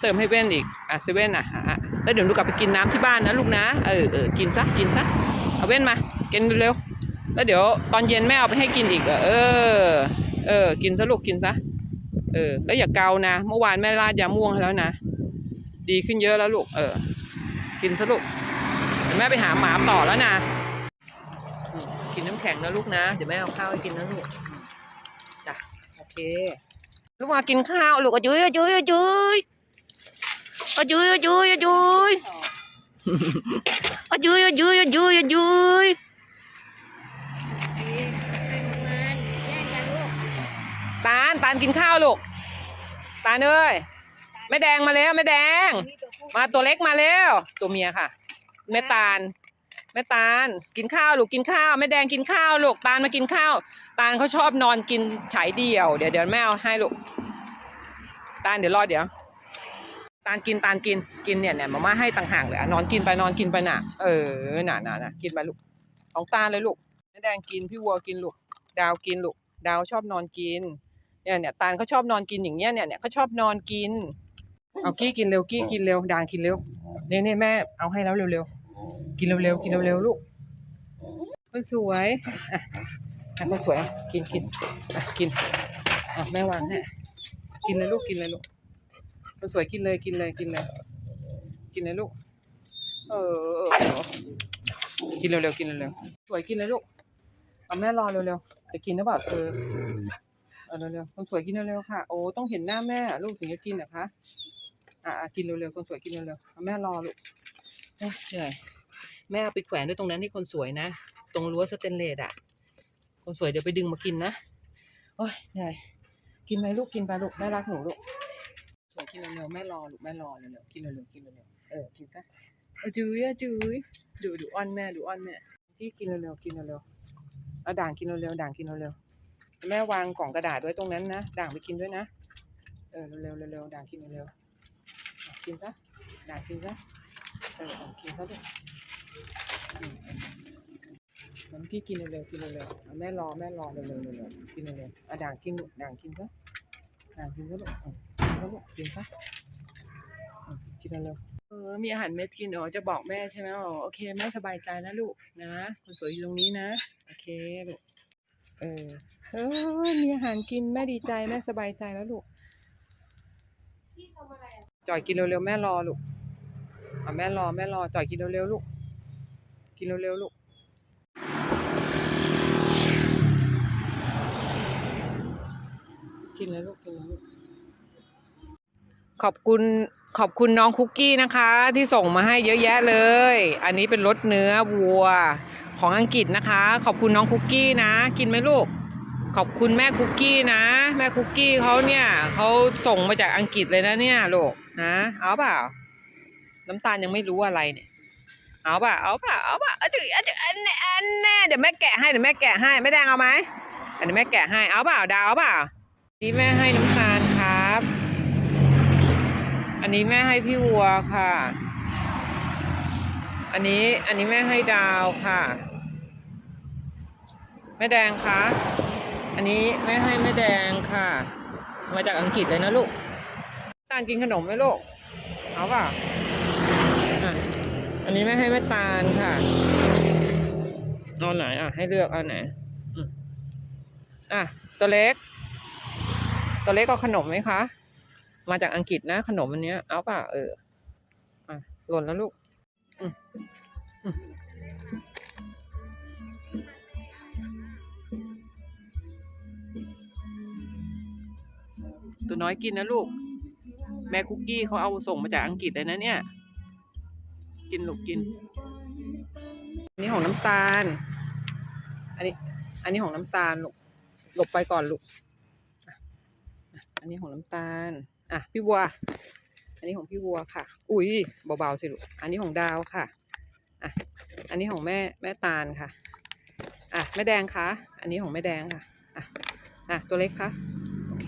เติมให้เว่นอีกอะเซเว่นอะแล้วเดี๋ยวหนูกลับไปกินน้ำที่บ้านนะลูกนะเออเออกินซะกินซะเอาเว่นมากินเร็วแล้วเดี๋ยวตอนเย็นแม่เอาไปให้กินอีกเออ เออ กินซะลูกกินซะเออ แล้วอย่าเกานะเมื่อวานแม่ราดยาม่วงให้แล้วนะดีขึ้นเยอะแล้วลูกเออ กินซะลูกเดี๋ยวแม่ไปหาหมาต่อแล้วนะกินน้ำแข็งนะลูกนะเดี๋ยวแม่เอาข้าวให้กินนะลูกจ้ะโอเค ลูกมากินข้าวลูกอะจุ้ยอะจุ้ยอะจุ้ย อะจุ้ยอะจุ้ยอะจุ้ยอะจุ้ยอะจุ้ยอะจุ้ยอะจุ้ยตาลตาลกินข้าวลูก ตาลเอ้ยแม่แดงมาแล้วแม่แดง มาตัวเล็กมาแล้ว ตัวเมียค่ะ แม่ตาลแม่ตาลกินข้าวลูกกินข้าวแม่แดงกินข้าวลูกตาลมากินข้าว ตาลเขาชอบนอนกินฉายเดี่ยว เดี๋ยวเดี๋ยวแม่เอาให้ลูกตาลเดี๋ยวรอเดี๋ยวาลกินตาลกินกินเนี่ยเนี่ยมาม่าให้ต่างหากเลยอะนอนกินไปนอนกินไปน่ะ เออน่ะน่ะน่ะกินไปลูกของตาเลยลูกแดงกินพี่วัวกินลูก ดาวกินลูก ดาวชอบนอนกิน เนี่ยเนี่ยตาลเขาชอบนอนกินอย่างเงี้ยเนี่ยเนี่ยเขาชอบนอนกิน เอากี้กินเร็วกี้กินเร็วดางกินเร็วเนี่ยเนี่ยแม่เอาให้แล้วเร็วๆกินเร็วๆกินเร็วๆลูกคนสวยอะอะคนสวยกินกินอะกินอะแม่วางให้กินเลยลูกกินเลยลูก คนสวยกินเลยกินเลยกินเลย กินเลยลูก เออ กินเร็วๆกินเร็วๆสวยกินเลยลูกเอาแม่รอเร็วๆจะกินหรือเปล่าเธอเอาเร็วๆคนสวยกินเร็วๆค่ะ โอ้ต้องเห็นหน้าแม่ลูกถึงจะกินนะคะอะกินเร็วๆคนสวยกินเร็วๆเอาแม่รอลูกโอ๊ยเหนื่อยแม่เอาไปแขวนด้วยตรงนั้นที่คนสวยนะ ตรงรั้วสเตนเลสอะ คนสวยเดี๋ยวไปดึงมากินนะ โอ้ยเหนื่อยกินไหมลูกกินไปลูกแม่รักหนูลูก กินเร็วๆแม่รอลูกแม่รอเร็วๆกินเร็วๆกินเร็วๆเออกินซะเออจุ้ยอะจุ้ยดูดูอ้อนแม่ดูอ้อนแม่ที่กินเร็วๆกินเร็วๆเอาด่างกินเร็วๆด่างกินเร็วๆแม่วางกล่องกระดาษไว้ตรงนั้นนะด่างไปกินด้วยนะเออเร็วๆเร็วๆด่างกินเร็วๆกินซะด่างกินซะเออกินซะด้วยมันพี่กินเร็วๆกินเร็วๆแม่รอแม่รอเร็วๆเร็วๆกินเร็วๆอะด่างกินด่างกินซะด่างกินซะลูก อะกินซะลูกกินซะอะกินเร็วเออมีอาหารเม็ดกินอ๋อจะบอกแม่ใช่ไหมอ๋อโอเคแม่สบายใจนะลูกนะคนสวยอยู่ตรงนี้นะ โอเคลูกเออเออมีอาหารกินแม่ดีใจแม่สบายใจแล้วลูกจอยกินเร็วๆแม่รอลูกอะแม่รอแม่รอจอยกินเร็วๆลูก กินเร็วๆลูกกินเลยลูกกินเลยลูก ขอบคุณขอบคุณน้องคุกกี้นะคะ ที่ส่งมาให้เยอะแยะเลย อันนี้เป็นรสเนื้อวัวของอังกฤษนะคะ ขอบคุณน้องคุกกี้นะ กินไหมลูก ขอบคุณแม่คุกกี้นะ แม่คุกกี้เขาเนี่ยเขาส่งมาจากอังกฤษเลยนะเนี่ยลูกนะเอาเปล่า น้ำตาลยังไม่รู้อะไรเนี่ยเอาเปล่าเอาเปล่าเอาเปล่าเอาจึเอาจึอันแน่อันแน่เดี๋ยวแม่แกะให้เดี๋ยวแม่แกะให้แม่แดงเอาไหมอันนี้แม่แกะให้เอาเปล่าดาวเอาเปล่านี่แม่ให้น้ำตาล นนี้แม่ให้พี่วัวค่ะ อันนี้อันนี้แม่ให้ดาวค่ะ แม่แดงคะอันนี้แม่ให้แม่แดงค่ะ มาจากอังกฤษเลยนะลูกตาลกินขนมไหมลูกเอาเปล่าอะอันนี้แม่ให้แม่ตาลค่ะเอาไหนอะ ให้เลือกเอาไหนอะตัวเล็ก ตัวเล็กเอาขนมไหมคะ มาจากอังกฤษนะขนมอันเนี้ย เอาเปล่าเอออะหล่นแล้วลูกตัวน้อยกินนะลูก แม่คุกกี้เขาเอาส่งมาจากอังกฤษเลยนะเนี่ย กินลูกกิน อันนี้ของน้ำตาล อันนี้ อันนี้ของน้ำตาลลูกหลบไปก่อนลูก อันนี้ของน้ำตาล อะพี่วัว อันนี้ของพี่วัวค่ะ อุ้ยเบาๆสิลูก อันนี้ของดาวค่ะ อะ อันนี้ของแม่แม่ตาลค่ะ อะแม่แดงคะ อันนี้ของแม่แดงค่ะ อะ อะตัวเล็กคะโอเค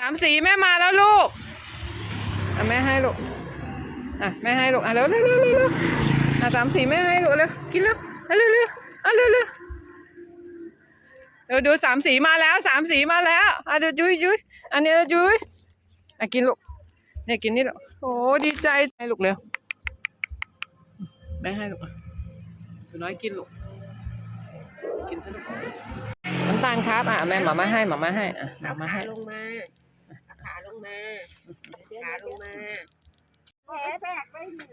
สามสีแม่มาแล้วลูก อะแม่ให้ลูก อะแม่ให้ลูก อะเร็วเร็วเร็วเร็วอะสามสีแม่ให้ลูกเร็วกินเร็วอะเร็วเร็วอะเร็วเร็วเดี๋ยวดูสามสีมาแล้วสามสีมาแล้วอะเดี๋ยวจุ้ยจุ้ยอันนี้จุ้ย อะกินลูกเนี่ยกินนี่หรอกโอ้ดีใจให้ลูกเร็วแม่ให้ลูกอะหนูน้อยกินลูกกินซะลูกน้ำตาลครับอะแม่หมามาให้หมามาให้อะหมามาขาให้ลงมาขาลงมาขาลงมาแผลแตกไม่หนึ่ง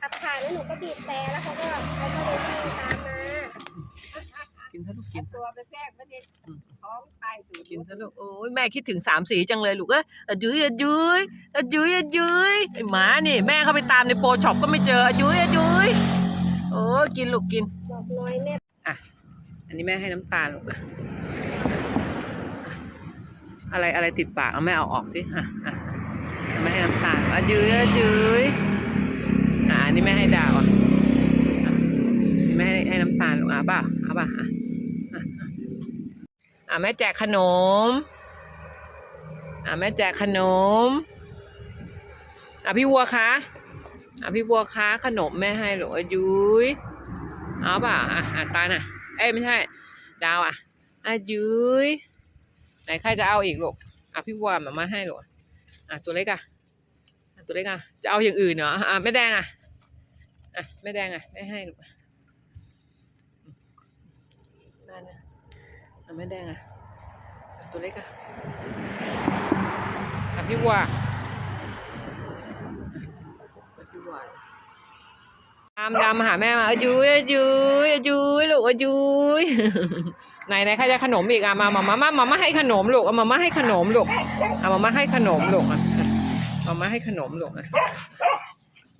ขับถ่ายแล้วหนูก็บีบแต่แล้วเขาก็เขาก็เลยวิ่งตามมา กินซะลูกกินตัวไปแทรกไม่ได้ท้องตายตูดกินซะลูกโอ้ยแม่คิดถึงสามสีจังเลยลูกเอ้ยอะจุ้ยอะจุ้ยอะจุ้ยอะจุ้ยไอ้หมานี่ แม่เข้าไปตามในโปรช็อปก็ไม่เจออะจุ้ยอะจุ้ยโอ้ยกินลูกกินบอกน้อยแม่อันนี้แม่ให้น้ำตาลลูกอะอะไรอะไรติดปากเอาแม่เอาออกสิอะอะแม่ให้น้ำตาลอะจุ้ยอะจุ้ยอะอันนี้แม่ให้ดาวอะอะแม่ให้ให้น้ำตาลลูกอะป่ะเอาป่ะอะอะอะ อะแม่แจกขนม อะแม่แจกขนม อะพี่วัวคะอะพี่วัวคะขนมแม่ให้หรออายุยเอาเปล่าอะอะตาลอะ เอ้ยไม่ใช่ ดาวอะอายุยไหนใครจะเอาอีกลูกอะพี่วัวมามาให้หรออะตัวเล็กอะตัวเล็กอะจะเอาอย่างอื่นเหรออะไม่แดงอะอะไม่แดงอะไม่ให้ลูกนะอะ ไม่แดงอะอะ ตัวเล็กอะอะพี่วัวพี่วัวดำดำมาหาแม่มาอายุยอายุยอายุยลูกอายุยไหนไหนใครจะขนมอีกอะมามามามามามาให้ขนมลูกเอามามาให้ขนมลูกเอามามาให้ขนมลูกอะมามาให้ขนมลูกอะ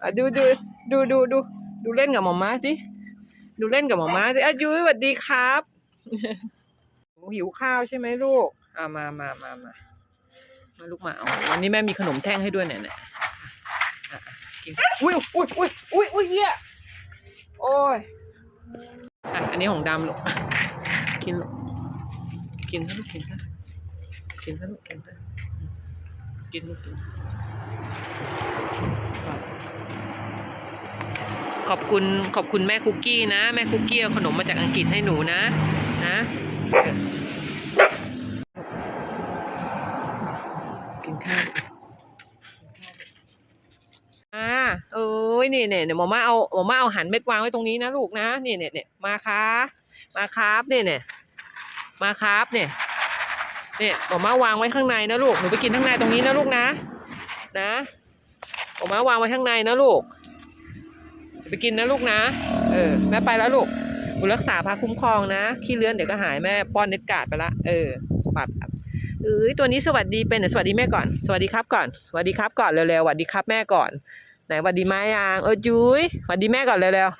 อะดูดูดูดูดูดูเล่นกับหมอม้าสิดูเล่นกับหมอม้าสิอายุยสวัสดีครับ หิวข้าวใช่ไหมลูกอะมามามามามาลูกมาเอาวันนี้แม่มีขนมแท่งให้ด้วยเนี่ยเนี่ยอะอะกินอุ้ยอุ้ยอุ้ยอุ้ยอุ้ยเหี้ยโอ้ยอะอันนี้ของดำลูกอะกินลูกกินซะลูกกินซะกินซะลูกกินซะกินลูกกินขอบคุณขอบคุณแม่คุกกี้นะ แม่คุกกี้เอาขนมมาจากอังกฤษให้หนูนะนะเออกินข้าว อ่าเอ้ย นี่เนี่ยเดี๋ยหมอมาเอาหมอมาเอาหันเม็ดวางไว้ตรงนี้นะลูกนะนี่เนี่ยเนี่ยมาครับมาครับเนี่ยเนี่ยมาครับเนี่ยเนี่ยหมอมาวางไว้ข้างในนะลูกหนูไปกินข้างในตรงนี้นะลูกนะ นะหมอมาวางไว้ข้างในนะลูกไปกินนะลูกนะ เออแม่ไปแล้วลูกหนูรักษาพาคุ้มครองนะขี้เลื้อนเดี๋ยวก็หายแม่ป้อนเน็ตกาดไปละเออปัดเอ้ยตัวนี้สวัสดีเป็นสวัสดีแม่ก่อน สวัสดีครับก่อน สวัสดีครับก่อนเร็วๆสวัสดีครับแม่ก่อน ไหนหวัดดีแม่ยังเออจุ้ยหวัดดีแม่ก่อนเร็ว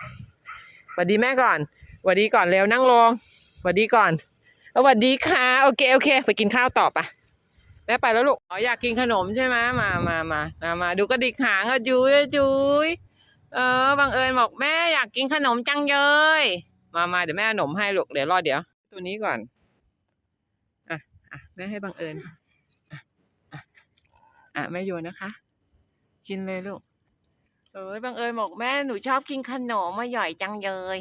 ๆหวัดดีแม่ก่อนหวัดดีก่อนเร็วนั่งลงหวัดดีก่อนเอาหวัดดีค่ะโอเคโอเคไปกินข้าวต่อปะแม่ไปแล้วลูกอ๋ออยากกินขนมใช่ไหมมามามามามาดูกระดิกหางอะจุ้ยจุ้ยเออบังเอิญบอกแม่อยากกินขนมจังเลย มามาเดี๋ยวแม่ขนมให้ลูกเดี๋ยวรอเดี๋ยว ตัวนี้ก่อนอะอะแม่ให้บังเอิญอะอะอะแม่โยนนะคะ กินเลยลูก เอ้ยบังเอิญบอกแม่หนูชอบกินขนมอร่อยจังเลย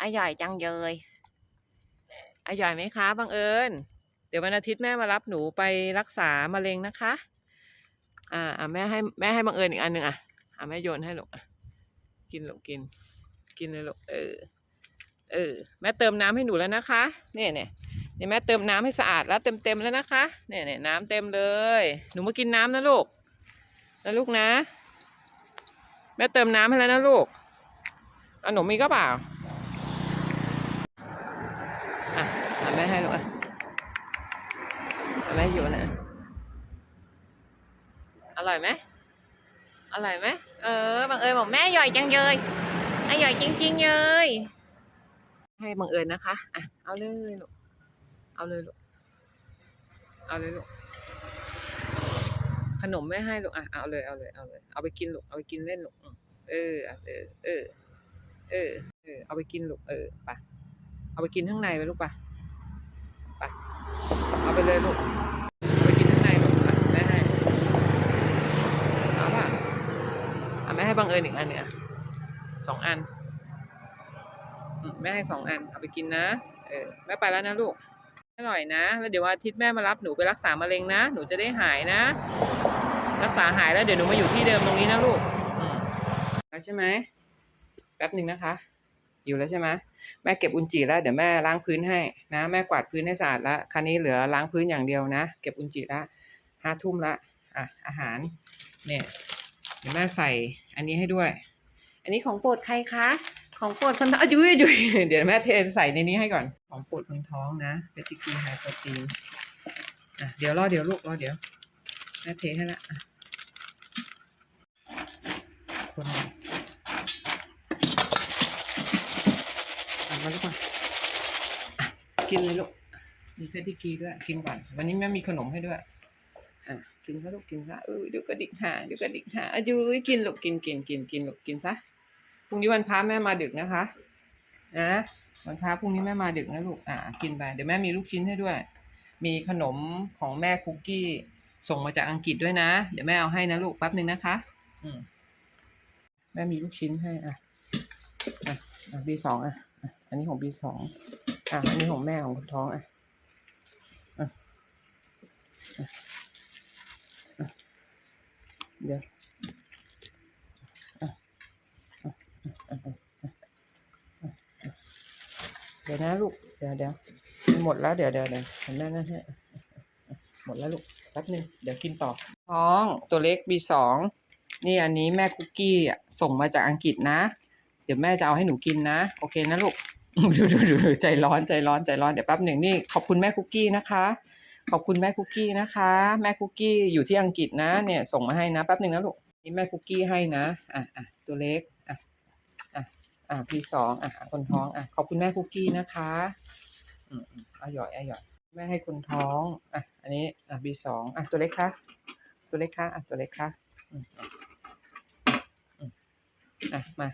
อร่อยจังเลยอร่อยไหมคะบังเอิญเดี๋ยววันอาทิตย์แม่มารับหนูไปรักษามะเร็งนะคะ อ่าแม่ให้แม่ให้บังเอิญอีกอันหนึ่งอะอ่าแม่โยนให้ลูกอะกินลูกกิน กินเลยลูกเออเออแม่เติมน้ำให้หนูแล้วนะคะเนี่ยเนี่ยเนี่ยแม่เติมน้ำให้สะอาดแล้วเต็มเต็มแล้วนะคะเนี่ยเนี่ยน้ำเต็มเลย หนูมากินน้ำนะลูกนะลูกนะ แม่เติมน้ำให้แล้วนะลูกเอาหนมมีก็เปล่า อะแม่ให้ลูกอะแม่อยู่นะอร่อยไหมอร่อยไหมเออ บังเอิญบอกแม่อร่อยจังเลยอร่อยจริง ๆ เลย ให้บังเอิญนะคะ อะ เอาเลยลูก เอาเลยลูก เอาเลยลูก ขนมไม่ให้ลูกอะเอาเลยเอาเลยเอาเลย เอาไปกินลูกเอาไปกินเล่นลูกเออเออเออเออเออเอาไปกินลูกเออไปเอาไปกินข้างในไปลูกปไปเอาไปเลยลูกไปกินข้างในลูกไปแม่ให้เอาป่ะอะแม่ให้บังเอิญอีกอันเนี่ยสองอันแม่ให้สองอันเอาไปกินนะเออแม่ไปแล้วนะลูกอร่อยนะ แล้วเดี๋ยววันอาทิตย์แม่มารับหนูไปรักษามะเร็งนะ หนูจะได้หายนะ รักษาหายแล้วเดี๋ยวหนูมาอยู่ที่เดิมตรงนี้นะลูกอืมแล้วใช่ไหมแป๊บหนึ่งนะคะอยู่แล้วใช่ไหมแม่เก็บอุจจิแล้วเดี๋ยวแม่ล้างพื้นให้นะแม่กวาดพื้นให้สะอาดแล้วคราวนี้เหลือล้างพื้นอย่างเดียวนะ เก็บอุจจิละห้าทุ่มละอะอาหารเนี่ยเดี๋ยวแม่ใส่อันนี้ให้ด้วย อันนี้ของโปรดใครคะของโปรดคนท้องอจุ้ยจุ้ยเดี๋ยวแม่เทใส่ในนี้ให้ก่อนของโปรดคนท้องนะเบติกีไฮโปรตีนอะเดี๋ยวรอเดี๋ยวลูกรอเดี๋ยว แม่เทให้ละอะคนอะมาลูกก่อนอะกินเลยลูก มีเพติกีด้วย กินก่อน วันนี้แม่มีขนมให้ด้วย อะ กินซะลูก กินซะเออเดี๋ยวกระดิกหางเดี๋ยวกระดิกหางอะยุ้ยกินลูก กินกินกินกินลูก กินซะ พรุ่งนี้วันพระแม่มาดึกนะคะ นะวันพระพรุ่งนี้แม่มาดึกนะลูก อะกินไป เดี๋ยวแม่มีลูกชิ้นให้ด้วย มีขนมของแม่คุกกี้ ส่งมาจากอังกฤษด้วยนะ เดี๋ยวแม่เอาให้นะลูกแป๊บหนึ่งนะคะ อืมแม่มีลูกชิ้นให้อะอะอะบีสองอะอะอันนี้ของบีสองอะอันนี้ของแม่ของคนท้องอะเดี๋ยวอะอะอะอะอะอะเดี๋ยวนะลูก เดี๋ยวเดี๋ยวมันหมดแล้วเดี๋ยวเดี๋ยวเดี๋ยวเห็นแม่นั่นให้อะอะอะหมดแล้วลูก แป๊บหนึงเดี๋ยวกินต่อ ท้องตัวเล็กบีสองนี่อันนี้แม่คุกกี้ส่งมาจากอังกฤษนะ เดี๋ยวแม่จะเอาให้หนูกินนะ โอเคนะลูกดูดูดูดูใจร้อนใจร้อนใจร้อนเดี๋ยวแป๊บหนึ่งนี่ขอบคุณแม่คุกกี้นะคะ ขอบคุณแม่คุกกี้นะคะ แม่คุกกี้อยู่ที่อังกฤษนะเนี่ยส่งมาให้นะแป๊บหนึ่งนะลูกนี่แม่คุกกี้ให้นะอะอะตัวเล็กอะอะอะพี่สองอะคนท้องอะขอบคุณแม่คุกกี้นะคะ อืมอืมอร่อยอร่อย แม่ให้คนท้อง อะ อันนี้ อะบีสองอะ ตัวเล็กคะ ตัวเล็กคะ อะ ตัวเล็กคะอะอะมา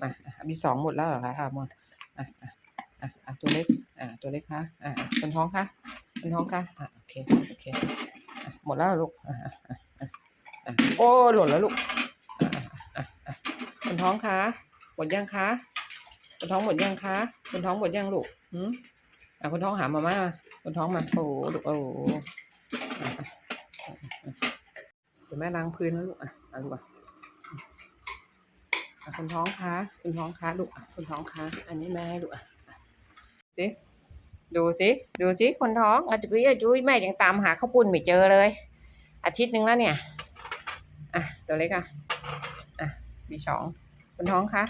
มาอะบีสองหมดแล้วเหรอคะอะหมดอะอะอะอะตัวเล็ก อะ ตัวเล็กคะ อะอะคนท้องคะคุณท้องคะ อะ โอเค โอเค หมดแล้วลูก อะอะอะอะอะโอ้ หล่นแล้วลูก อะอะอะคุณท้องคะ หมดยังคะคุณท้องหมดยังคะคุณท้องหมดยังลูกหืม อะคุณท้องหามาม่าคุณท้องมาโอ้ลูกโอ้เดี๋ยวแม่ล้างพื้นแล้วลูกอะอะลูกอะคุณท้องคะคุณท้องคะลูกอะคุณท้องคะอันนี้แม่ให้ลูกอะสิดูสิดูสิคนท้องอาจุ้ยอาจุ้ยแม่ยังตามหาข้าวปุ้นไม่เจอเลย อาทิตย์หนึ่งแล้วเนี่ยอะตัวเล็กอะอะมีสองคนท้องค่ะ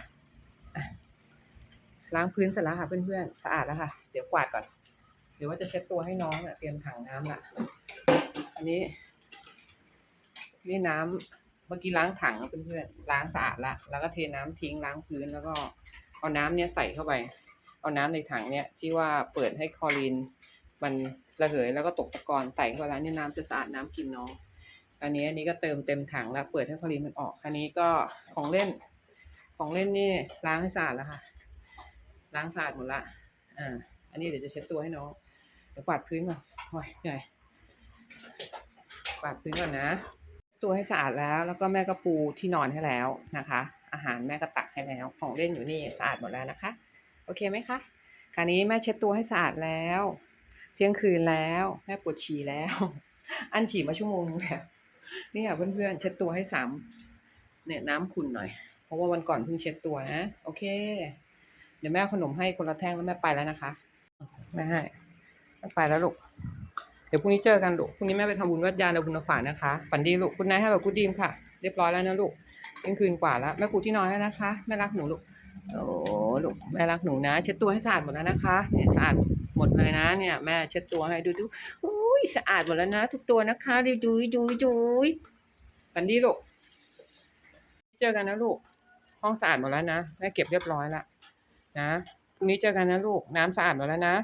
ล้างพื้นเสร็จแล้วค่ะเพื่อนๆสะอาดแล้วค่ะ เดี๋ยวกวาดก่อน เดี๋ยวว่าจะเช็ดตัวให้น้องอะ เตรียมถังน้ำละอันนี้ นี่น้ำเมื่อกี้ล้างถังเพื่อนๆล้างสะอาดละแล้วก็เทน้ำทิ้งล้างพื้นแล้วก็เอาน้ำเนี้ยใส่เข้าไป เอาน้ำในถังเนี่ยที่ว่าเปิดให้คลอรีน มันระเหยแล้วก็ตกตะกอนใส่เข้าไปแล้วนี่น้ำจะสะอาดน้ำกินน้อง อันนี้อันนี้ก็เติมเต็มถังแล้วเปิดให้คลอรีนมันออกอันนี้ก็ของเล่น ของเล่นนี่ล้างให้สะอาดแล้วค่ะ ล้างสะอาดหมดละอ่า อันนี้เดี๋ยวจะเช็ดตัวให้น้อง เดี๋ยวกวาดพื้นก่อนโอ้ยเหนื่อยกวาดพื้นก่อนนะ ตัวให้สะอาดแล้ว แล้วก็แม่ก็ปูที่นอนให้แล้วนะคะ อาหารแม่ก็ตักให้แล้ว ของเล่นอยู่นี่สะอาดหมดแล้วนะคะ โอเคไหมคะ คราวนี้แม่เช็ดตัวให้สะอาดแล้ว เที่ยงคืนแล้ว แม่ปวดฉี่แล้ว อันฉี่มาชั่วโมงนึงแล้วนี่ค่ะเพื่อนๆเช็ดตัวให้สามเนี่ยน้ำขุ่นหน่อย เพราะว่าวันก่อนเพิ่งเช็ดตัวนะ โอเค เดี๋ยวแม่ขนมให้คนละแท่งแล้วแม่ไปแล้วนะคะ แม่ให้ไปแล้วลูก เดี๋ยวพรุ่งนี้เจอกันลูก พรุ่งนี้แม่ไปทำบุญวัดยานเอาบุญฝานะคะ ฝันดีลูกคุณนายให้แบบคุณดีมค่ะ เรียบร้อยแล้วนะลูกเที่ยงคืนกว่าแล้ว แม่ปูที่นอนแล้วนะคะ แม่รักหนูลูก โอ้ลูก แม่รักหนูนะ เช็ดตัวให้สะอาดหมดแล้วนะคะ เนี่ยสะอาดหมดเลยนะ เนี่ยแม่เช็ดตัวให้ดูดูอุ้ยสะอาดหมดแล้วนะ ทุกตัวนะคะดูดูดูดูฝันดีลูก เจอกันนะลูก ห้องสะอาดหมดแล้วนะ แม่เก็บเรียบร้อยแล้วนะพรุ่งนี้เจอกันนะลูก น้ำสะอาดหมดแล้วนะ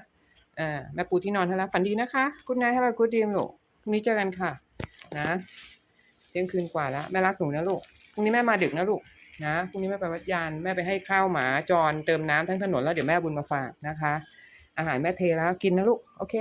อ่าแม่ปูที่นอนให้แล้วฝันดีนะคะคุณนายให้ไปกูดดีมลูกพรุ่งนี้เจอกันค่ะ นะเที่ยงคืนกว่าแล้วแม่รักหนูนะลูกพรุ่งนี้แม่มาดึกนะลูกนะพรุ่งนี้แม่ไปวัดยานแม่ไปให้ข้าวหมาจรเติมน้ำทั้งถนนแล้วเดี๋ยวแม่บุญมาฝากนะคะ อาหารแม่เทแล้วกินนะลูก โอเค